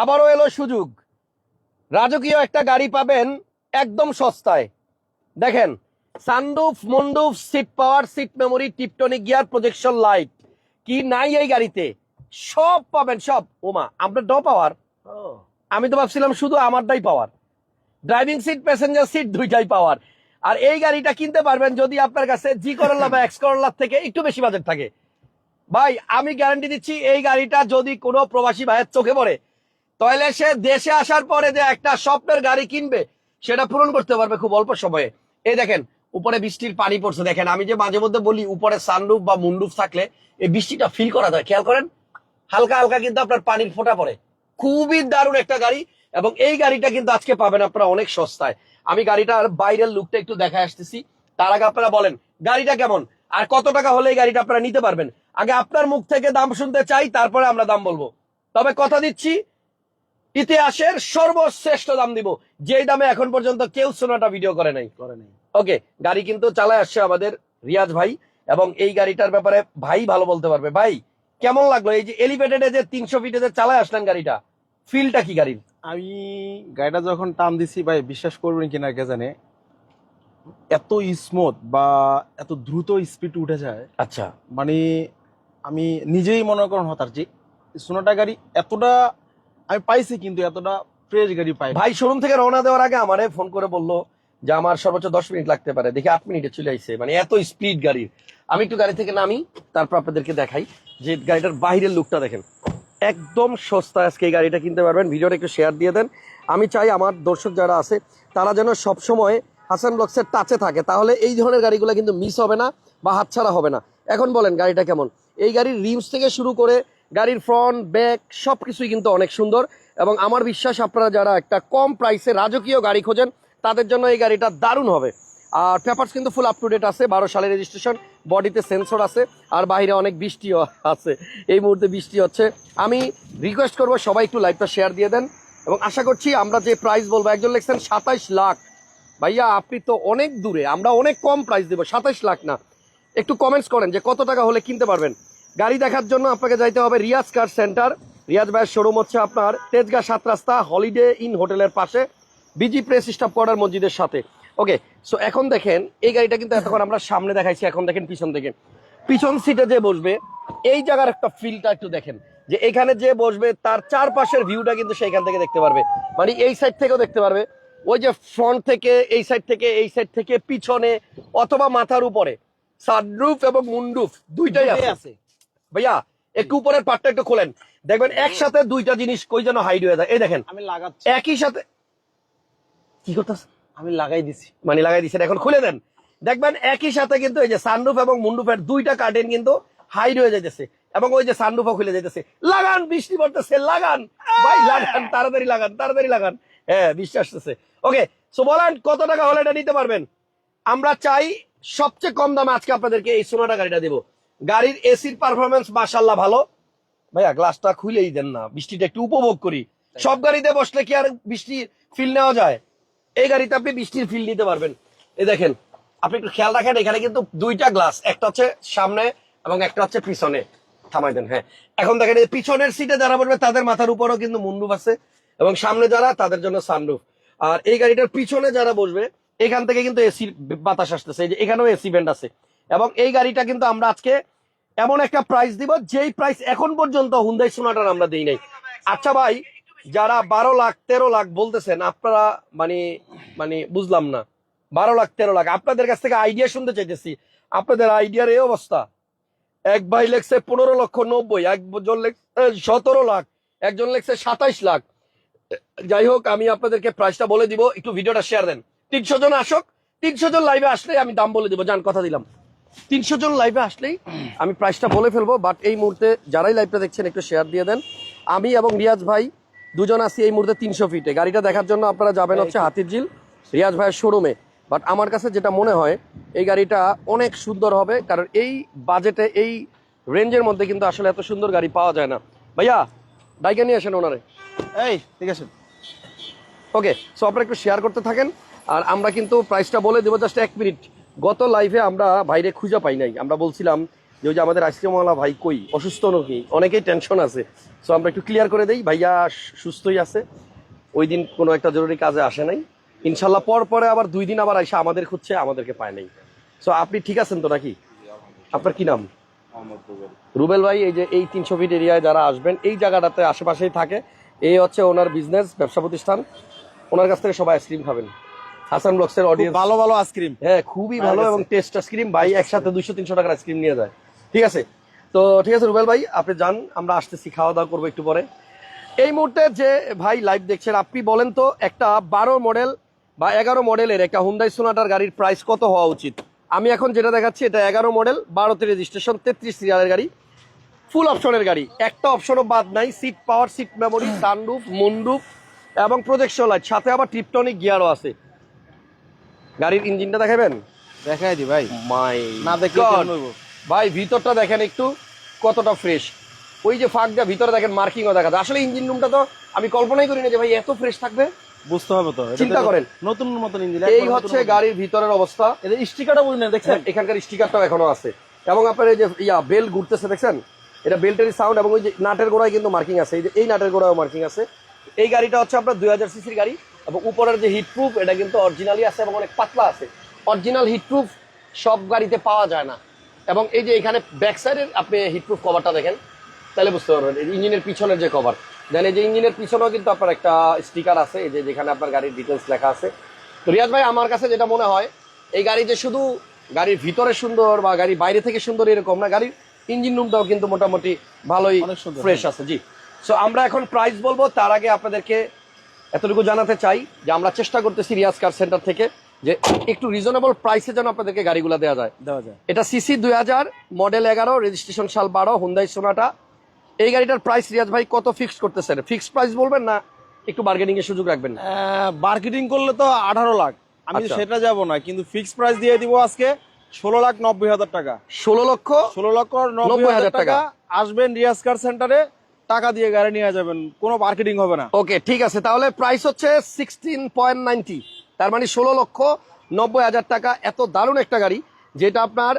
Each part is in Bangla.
আবারও এলো সুযোগ। রাজকীয় একটা গাড়ি পাবেন একদম সস্তায়। দেখেন sunroof moonroof seat power seat memory tiptronic gear projection light কি নাই এই গাড়িতে? সব পাবেন, সব। ওমা আপনার ড পাওয়ার? আমি তো ভাবছিলাম শুধু আমারটাই power. Driving seat passenger seat দুইটাই পাওয়ার। আর এই গাড়িটা কিনতে পারবেন যদি আপনার কাছে জি করল্লা বা এক্স করল্লার থেকে একটু বেশি বাজেট থাকে। ভাই, আমি গ্যারান্টি দিচ্ছি, এই গাড়িটা যদি কোনো প্রবাসী ভাইয়ের চোখে পড়ে তাহলে সে দেশে আসার পরে যে একটা স্বপ্নের গাড়ি কিনবে, সেটা পূরণ করতে পারবে খুব অল্প সময়ে। এই দেখেন, উপরে বৃষ্টির পানি পড়ছে। দেখেন, আমি যে মাঝে মধ্যে বলি, উপরে সানরুফ বা মুন্ডুফ থাকলে এই বৃষ্টিটা ফিল করা যায়। খেয়াল করেন, হালকা হালকা কিন্তু আপনার পানির ফোঁটা পড়ে। খুবই দারুণ একটা গাড়ি এবং এই গাড়িটা কিন্তু আজকে পাবেন আপনারা অনেক সস্তায়। আমি গাড়িটার বাইরের লুকটা একটু দেখা আসতেছি। তার আগে আপনারা বলেন, গাড়িটা কেমন? আর কত টাকা হলে এই গাড়িটা আপনারা নিতে পারবেন? আগে আপনার মুখ থেকে দাম শুনতে চাই, তারপরে আমরা দাম বলব। তবে কথা দিচ্ছি ইতিহাসের সর্বশ্রেষ্ঠ দাম দিব। যেই দামে এখন পর্যন্ত কেউ সোনাটা ভিডিও করে নাই। করে নাই। ওকে গাড়ি কিন্তু চালায় আসছে আমাদের রিয়াজ ভাই এবং এই গাড়িটার ব্যাপারে ভাই ভালো বলতে পারবে। ভাই কেমন লাগল? এই যে এলিভেটেডে যে তিনশো ফিটে যে চালায় আসলেন গাড়িটা ফিলটা কি গাড়ির? আমি গাড়িটা যখন টান দিছি ভাই বিশ্বাস করবেন কিনা কে জানে এত স্মুথ বা এত দ্রুত স্পিড উঠে যায়। আচ্ছা। মানে আমি নিজেই মনে করেন হতার যে সোনাটা গাড়ি এতটা আমি পাইছি কিন্তু এতটা ফ্রেশ গাড়ি পাই ভাই শোরুম থেকে রওনা দেওয়ার আগে আমারে ফোন করে বলল যে আমার সর্বোচ্চ দশ মিনিট লাগতে পারে। দেখি আট মিনিটে চলে আইছে। মানে এত স্পিড গাড়ির আমি একটু গাড়ি থেকে নামি, তারপর আপনাদেরকে দেখাই যে গাড়িটার বাইরের লুকটা দেখেন। একদম সস্তা আজকে এই গাড়িটা কিনতে পারবেন। ভিডিওটা একটু শেয়ার দিয়ে দেন। আমি চাই আমার দর্শক যারা আছে, তারা যেন সবসময় হাসান ব্লকসের টাচে থাকে। তাহলে এই ধরনের গাড়িগুলো কিন্তু মিস হবে না বা হাতছাড়া হবে না। এখন বলেন গাড়িটা কেমন? এই গাড়ির রিমস থেকে শুরু করে গাড়ির ফ্রন্ট ব্যাক সব কিছুই কিন্তু অনেক সুন্দর। এবং আমার বিশ্বাস আপনারা যারা একটা কম প্রাইসে রাজকীয় গাড়ি খোঁজেন, তাদের জন্য এই গাড়িটা দারুণ হবে। আর পেপারস কিন্তু ফুল আপ টু ডেট আছে, বারো সালের রেজিস্ট্রেশন বডিতে সেন্সর আছে, আর বাইরে অনেক বৃষ্টিও আছে। এই মুহূর্তে বৃষ্টি হচ্ছে। আমি রিকোয়েস্ট করব সবাই একটু লাইভটা শেয়ার দিয়ে দেন। এবং আশা করছি আমরা যে প্রাইস বলব, একজন লিখছেন সাতাইশ লাখ। ভাইয়া, আপনি তো অনেক দূরে, আমরা অনেক কম প্রাইস দেবো, সাতাইশ লাখ না। একটু কমেন্টস করেন যে কত টাকা হলে কিনতে পারবেন? গাড়ি দেখার জন্য আপনাকে যাইতে হবে রিয়াজ কার সেন্টার। রিয়াজ ভাইয়ের শোরুম হচ্ছে আপনার তেজগা সাত রাস্তা হলিডে ইন হোটেলের পাশে বিজি প্রেস স্টাফ কোয়ার্টার মসজিদের সাথে। ওকে সো এখন দেখেন এই গাড়িটা কিন্তু এতক্ষণ আমরা সামনে দেখাইছি এখন দেখেন পিছন থেকে। পিছন সিটে যে বসবে এই জায়গার একটা ফিলটা একটু দেখেন। যে এখানে যে বসবে তার চারপাশের ভিউটা কিন্তু সেইখান থেকে দেখতে পারবে। মানে এই সাইড থেকেও দেখতে পারবে। ওই যে ফ্রন্ট থেকে এই সাইড থেকে এই সাইড থেকে পিছনে অথবা মাথার উপরে। সানরুফ এবং মুন্ডুফ দুইটাই আছে। আছে। ভাইয়া একটু উপরের পাটটা একটু খোলেন। দেখবেন একসাথে দুইটা জিনিস কই যেন হাইড হয়ে যায়। এই দেখেন আমি লাগাচ্ছি। একই সাথে কি করতেছে? আমি লাগাই দিছি। মানে লাগাই দিচ্ছেন এখন খুলে দেন। দেখবেন একই সাথে কিন্তু এই যে সানরুফ এবং মুন্ডুফের দুইটা কার্টেন কিন্তু হাইড হয়ে যাইতেছে। এবং ওই যে সানরুফও খুলে যাইতেছে। লাগান বৃষ্টি পড়তেছে লাগান। ভাই লাগান তাড়াতাড়ি লাগান তাড়াতাড়ি লাগান। হ্যাঁ বৃষ্টি আসতেছে। ওকে সো বলেন কত টাকা হলে এটা নিতে পারবেন? আমরা চাই সবচেয়ে কম দামে আজকে আপনাদেরকে এই সোনাটা গাড়িটা দেবো। গাড়ির এসির পারফরমেন্স মাশাল্লাহ ভালো। ভাইয়া গ্লাসটা খুলেই দেন না বৃষ্টিটা একটু উপভোগ করি। সব গাড়িতে বসলে কি আর বৃষ্টির ফিল নেওয়া যায়? এই গাড়িতে আপনি বৃষ্টির ফিল নিতে পারবেন। এই দেখেন আপনি একটু খেয়াল রাখেন এখানে কিন্তু দুইটা গ্লাস একটা হচ্ছে সামনে এবং একটা হচ্ছে পিছনে। থামাই দেন হ্যাঁ। এখন দেখেন এই পিছনের সিটে যারা বসবে তাদের মাথার উপরও কিন্তু মুন্ডুপ আছে এবং সামনে যারা তাদের জন্য সানরুফ আর এই গাড়িটার পিছনে যারা বসবে এখান থেকে কিন্তু এসি বাতাস আসতেছে। এই যে এখানেও এসি ভেন্ট আছে। এবং এই গাড়িটা কিন্তু আমরা আজকে এমন একটা প্রাইস দিব, যেই প্রাইস এখন পর্যন্ত হুন্দাই সোনাটার আমরা দিই নাই। আচ্ছা ভাই, যারা বারো লাখ, তেরো লাখ বলতেছেন, আপনারা মানে মানে বুঝলাম না। বারো লাখ, তেরো লাখ, আপনাদের কাছ থেকে আইডিয়া শুনতে চাইতেছি। আপনাদের আইডিয়ার এই অবস্থা। এক ভাই লেখছে পনেরো লক্ষ নব্বই, একজন লেখছে সতেরো লাখ, একজন লেখছে সাতাইশ লাখ। যাই হোক, আমি আপনাদেরকে প্রাইসটা বলে দিব, একটু ভিডিওটা শেয়ার দেন। তিনশো জন আসক, তিনশো জন লাইভে আসলে আমি দাম বলে দিব। জান কথা দিলাম। তিনশো জন লাইভে আসলেই আমি প্রাইসটা বলে ফেলব বাট এই মুহূর্তে যারাই লাইভটা দেখছেন একটু শেয়ার দিয়ে দেন। আমি এবং রিয়াজ ভাই দুজন আছি এই মুহূর্তে তিনশো ফিটে গাড়িটা দেখার জন্য আপনারা যাবেন হচ্ছে হাতির ঝিল রিয়াজ ভাইয়ের শোরুমে বাট আমার কাছে যেটা মনে হয় এই গাড়িটা অনেক সুন্দর হবে কারণ এই বাজেটে এই রেঞ্জের মধ্যে কিন্তু আসলে এত সুন্দর গাড়ি পাওয়া যায় না। ভাইয়া ডাইকে নিয়ে আসেন ওনারে। এই ঠিক আছে। ওকে সো আপনারা একটু শেয়ার করতে থাকেন আর আমরা কিন্তু প্রাইসটা বলে দেবো জাস্ট এক মিনিট গত লাইফে আমরা বাইরে খুঁজে পাই নাই। আমরা বলছিলাম যে, ওই যে আমাদের আইসক্রিমওয়ালা ভাই কই? অসুস্থ নাকি? অনেকেই টেনশন আছে। সো আমরা একটু ক্লিয়ার করে দেই, ভাইয়া সুস্থই আছে। ওই দিন কোনো একটা জরুরি কাজে আসে নাই। ইনশাল্লাহ পর পরে আবার দুই দিন আবার আইসা আমাদের খুঁজছে, আমাদেরকে পায় নাই। সো আপনি ঠিক আছেন তো নাকি? আপনার কি নাম? রুবেল ভাই, এই যে এই তিনশো ফিট এরিয়ায় যারা আসবেন, এই জায়গাটাতে আশেপাশেই থাকে। এই হচ্ছে ওনার বিজনেস ব্যবসা প্রতিষ্ঠান। ওনার কাছ থেকে সবাই আইসক্রিম খাবেন। হাসান ব্লগসের খুব অডিয়েন্স ভালো ভালো আইসক্রিম হ্যাঁ খুবই ভালো এবং। টেস্ট আইসক্রিম ভাই একসাথে দুইশো তিনশো টাকার আইসক্রিম নিয়ে যায়। ঠিক আছে? তো ঠিক আছে রুবেল ভাই আপনি যান আমরা আসতেছি খাওয়া দাওয়া করব একটু পরে। এই মুহূর্তে যে ভাই লাইভ দেখছেন আপনি বলেন তো একটা বারো মডেল বা এগারো মডেলের একটা হুন্দাই সোনাটার গাড়ির প্রাইস কত হওয়া উচিত? আমি এখন যেটা দেখাচ্ছি এটা এগারো মডেল বারোতে রেজিস্ট্রেশন তেত্রিশ সিরিয়ালের গাড়ি। ফুল অপশনের গাড়ি। একটা অপশনও বাদ নাই seat power seat memory sunroof moonroof এবং প্রজেকশন লাইট সাথে আবার টিপটনিক গিয়ারও আছে। গাড়ির ইঞ্জিনটা দেখাবেন? দেখাই দি ভাই। মাই না দেখলে? ভাই ভিতরটা দেখেন একটু কতটা ফ্রেশ ওই যে ফাঁক দেওয়া ভিতরে দেখেন মার্কিংও দেখা যায়। আসলে ইঞ্জিন রুমটা তো আমি কল্পনাই করি না যে ভাই এত ফ্রেশ থাকবে। বুঝতে হবে তো। চিন্তা করেন। নতুন নতুন ইঞ্জিন এই হচ্ছে গাড়ির ভিতরের অবস্থা। এদের স্টিকারটা বুঝলেন দেখছেন দেখছেন? এখানকার স্টিকারটাও এখনও আছে। এবং আপনার এই যে ইয়া বেল ঘুরতেছে দেখছেন? এটা বেল্টের সাউন্ড এবং ওই যে নাটের গোড়ায় কিন্তু মার্কিং আছে। এই যে এই নাটের গোড়ায় মার্কিং আছে। এই গাড়িটা হচ্ছে আপনার দুই হাজার সিসির গাড়ি। এবং উপরের যে হিট প্রুফ এটা কিন্তু অরিজিনালি আছে এবং অনেক পাতলা আছে। অরিজিনাল হিট প্রুফ সব গাড়িতে পাওয়া যায় না। এবং এই যে এখানে ব্যাক সাইডের আপনি হিট প্রুফ কভারটা দেখেন তাহলে বুঝতে পারবেন ইঞ্জিনের পিছনের যে কভার দেন এই যে ইঞ্জিনের পিছনেও কিন্তু আপনার একটা স্টিকার আছে এই যে যেখানে আপনার গাড়ির ডিটেলস লেখা আছে। তো রিয়াজ ভাই আমার কাছে যেটা মনে হয় এই গাড়ি যে শুধু গাড়ির ভিতরে সুন্দর বা গাড়ির বাইরে থেকে সুন্দর এরকম না গাড়ির ইঞ্জিন রুমটাও কিন্তু মোটামুটি ভালোই ফ্রেশ আছে জি। সো আমরা এখন প্রাইস বলব তার আগে আপনাদেরকে এতটুকু জানাতে চাই যে আমরা চেষ্টা করতেছি রিয়াজ কার সেন্টার থেকে যে একটু রিজনেবল প্রাইসে যেন আপনাদেরকে গাড়িগুলো দেওয়া যায়। দেওয়া যায়। এটা সিসি দুই হাজার মডেল এগারো রেজিস্ট্রেশন সাল বারো হুন্দাই সোনাটা। এই গাড়িটার প্রাইস রিয়াজ ভাই কত ফিক্সড করতেছেন? ফিক্সড প্রাইস বলবেন না একটু বার্গেনিং এর সুযোগ রাখবেন? মার্কেটিং করলে তো আঠারো লাখ। আমি আচ্ছা। সেটা যাব না কিন্তু ফিক্স প্রাইস দিয়ে দিব আজকে ষোলো লাখ নব্বই হাজার টাকা। ষোলো লক্ষ ষোলো লক্ষ নব্বই হাজার টাকা। আসবেন রিয়াজ কার সেন্টারে। টাকা দিয়ে গাড়ি নিয়ে যাবেন কোনো মার্কেটিং হবে না। ওকে ঠিক আছে তাহলে প্রাইস হচ্ছে সিক্সটিন পয়েন্ট নাইনটি তার মানে ষোলো লক্ষ নব্বই হাজার টাকা। এত দারুণ একটা গাড়ি যেটা আপনার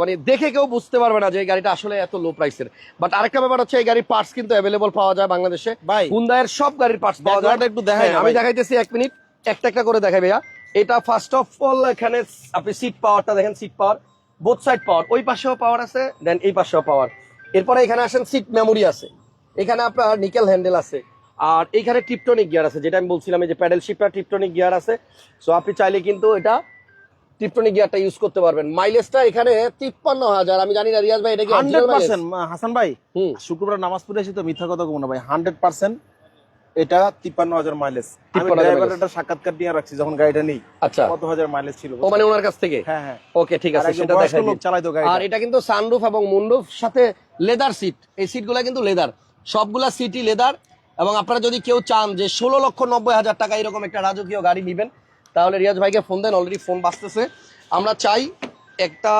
মানে দেখে কেউ বুঝতে পারবে না যে এই গাড়িটা আসলে এত লো প্রাইসের বাট আরেকটা ব্যাপার হচ্ছে এই গাড়ির পার্টস কিন্তু অ্যাভেলেবল পাওয়া যায় বাংলাদেশে। ভাই, হুন্দায়ের সব গাড়ির পার্টস পাওয়া যায়। একটু দেখাই হ্যাঁ, আমি দেখাইতেছি এক মিনিট একটা একটা করে দেখাই ভাইয়া। এটা ফার্স্ট অফ অল এখানে আপনি সিট পাওয়ারটা দেখেন seat power both side power ওই পাশেও পাওয়ার আছে দেন এই পাশেও পাওয়ার এরপরে এখানে আসেন সিট মেমোরি আছে। এখানে আপনার নিকেল হ্যান্ডেল আছে। আর এখানে টিপটনিক গিয়ার আছে যেটা আমি বলছিলাম যে প্যাডেল শিপটা টিপটনিক গিয়ার আছে। সো আপনি চাইলে কিন্তু এটা টিপটনিক গিয়ারটা ইউজ করতে পারবেন। মাইলেজটা এখানে তিপ্পান্ন হাজার আমি জানি না রিয়াজ ভাই এটা কি হান্ড্রেড পার্সেন্ট হাসান ভাই হুম। শুক্রবার নামাজ পড়ে এসে তো মিথ্যা কথা কমো না ভাই হান্ড্রেড পার্সেন্ট এটা তিপ্পান্ন হাজার মাইলেজ আমি 53,000 ড্রাইভারের mileage। একটা সাক্ষাৎকার নিয়ে রাখছি যখন গাড়িটা নেই। আচ্ছা। কত হাজার মাইলেজ ছিল ও মানে ওনার কাছ থেকে? হ্যাঁ হ্যাঁ। ওকে ঠিক আছে সেটা দেখাই লোক দিন। চালাইতো গাড়িটা। আর এটা কিন্তু সানরুফ এবং মুন্ডুফ সাথে লেদার সিট এই সিটগুলা কিন্তু লেদার সবগুলা সিটই লেদার এবং আপনারা যদি কেউ চান যে ষোলো লক্ষ নব্বই হাজার টাকা এরকম একটা রাজকীয় গাড়ি নেবেন তাহলে রিয়াজ ভাইকে ফোন দেন অলরেডি ফোন বাঁচতেছে আমরা চাই একটা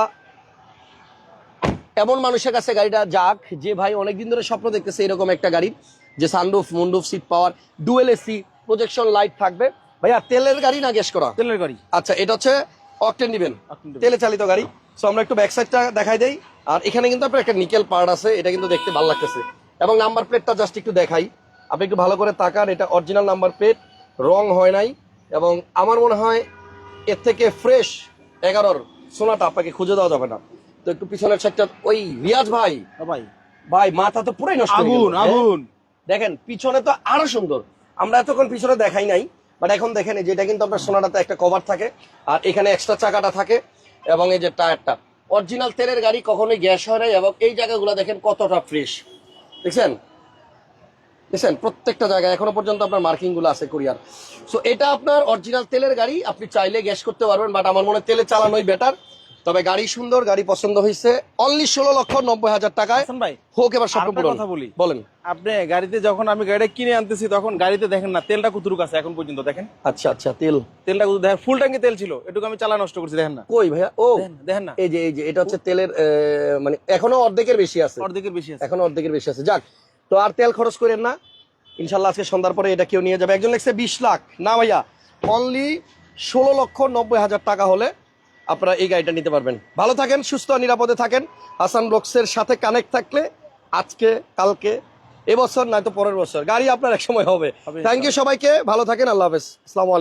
এমন মানুষের কাছে গাড়িটা যাক যে ভাই অনেকদিন ধরে স্বপ্ন দেখতেছে এরকম একটা গাড়ি যে sunroof moonroof seat power dual AC projection light থাকবে। ভাইয়া তেলের গাড়ি না গ্যাস করা? তেলের গাড়ি। আচ্ছা এটা হচ্ছে অকটেন নিবেন দিবেন। তেলে চালিত গাড়ি। সো আমরা একটু ব্যাক সাইডটা দেখাই দেই। আর এখানে কিন্তু আপনার একটা নিকেল পার্ট আছে এটা কিন্তু দেখতে ভালো লাগতেছে। এবং নাম্বার প্লেটটা জাস্ট একটু দেখাই। আপনি একটু ভালো করে তাকান এটা অরিজিনাল নাম্বার প্লেট রং হয় নাই। এবং আমার মনে হয় এর থেকে ফ্রেশ এগারোর সোনাটা আপনাকে খুঁজে দেওয়া যাবে না। তো একটু পিছনের সাইডটা ওই রিয়াজ ভাই। ভাই। ভাই মাথা তো পুরাই নষ্ট হয়ে আগুন হ্যাঁ? আগুন। দেখেন, পিছনে তো আরও সুন্দর। আমরা এতক্ষণ পিছনে দেখাই নাই বাট এখন দেখেন যেটা কিন্তু আপনার সোনাটাতে একটা কভার থাকে, আর এখানে এক্সট্রা চাকাটা থাকে, এবং এই যে টায়ারটা। অরিজিনাল তেলের গাড়ি কখনোই গ্যাস হয় নাই, এবং এই জায়গাগুলো দেখেন কতটা ফ্রেশ দেখছেন? দেখছেন? প্রত্যেকটা জায়গায় এখনও পর্যন্ত আপনার মার্কিংগুলো আছে কুরিয়ার সো এটা আপনার অরিজিনাল তেলের গাড়ি, আপনি চাইলে গ্যাস করতে পারবেন বাট আমার মনে তেলে চালানোই বেটার তবে গাড়ি সুন্দর গাড়ি পছন্দ হয়েছে অনলি ষোলো লক্ষ নব্বই হাজার টাকায়। ভাই হোক এবার স্বপ্ন পূরণ। কথা বলি। বলেন। আপনি গাড়িতে যখন আমি গাড়িটা কিনে আনতেছি তখন গাড়িতে দেখেন না তেলটা কুতুরুক আছে এখন পর্যন্ত দেখেন। আচ্ছা আচ্ছা তেল। তেলটা কুতুর দেখেন ফুল ট্যাঙ্কি তেল ছিল এটুকু আমি চালা নষ্ট করছি দেখেন না। কই ভাইয়া? ও। দেখেন না। এই যে এই যে এটা হচ্ছে তেলের মানে এখনও অর্ধেকের বেশি আছে। অর্ধেকের বেশি আছে। এখনও অর্ধেকের বেশি আছে। যাক তো আর তেল খরচ করেন না। ইনশাল্লাহ আজকে সন্ধ্যার পরে এটা কেউ নিয়ে যাবে। একজন লিখছে বিশ লাখ। না ভাইয়া অনলি ষোলো লক্ষ নব্বই হাজার টাকা হলে আপনারা এই গাড়িটা নিতে পারবেন। ভালো থাকেন সুস্থ নিরাপদে থাকেন। হাসান ব্লকসের সাথে কানেক্ট থাকলে আজকে কালকে এবছর নয়তো পরের বছর। গাড়ি আপনার এক সময় হবে। হবে, থ্যাংক ইউ সবাইকে ভালো থাকেন আল্লাহ হাফেজ। আসসালামু আলাইকুম।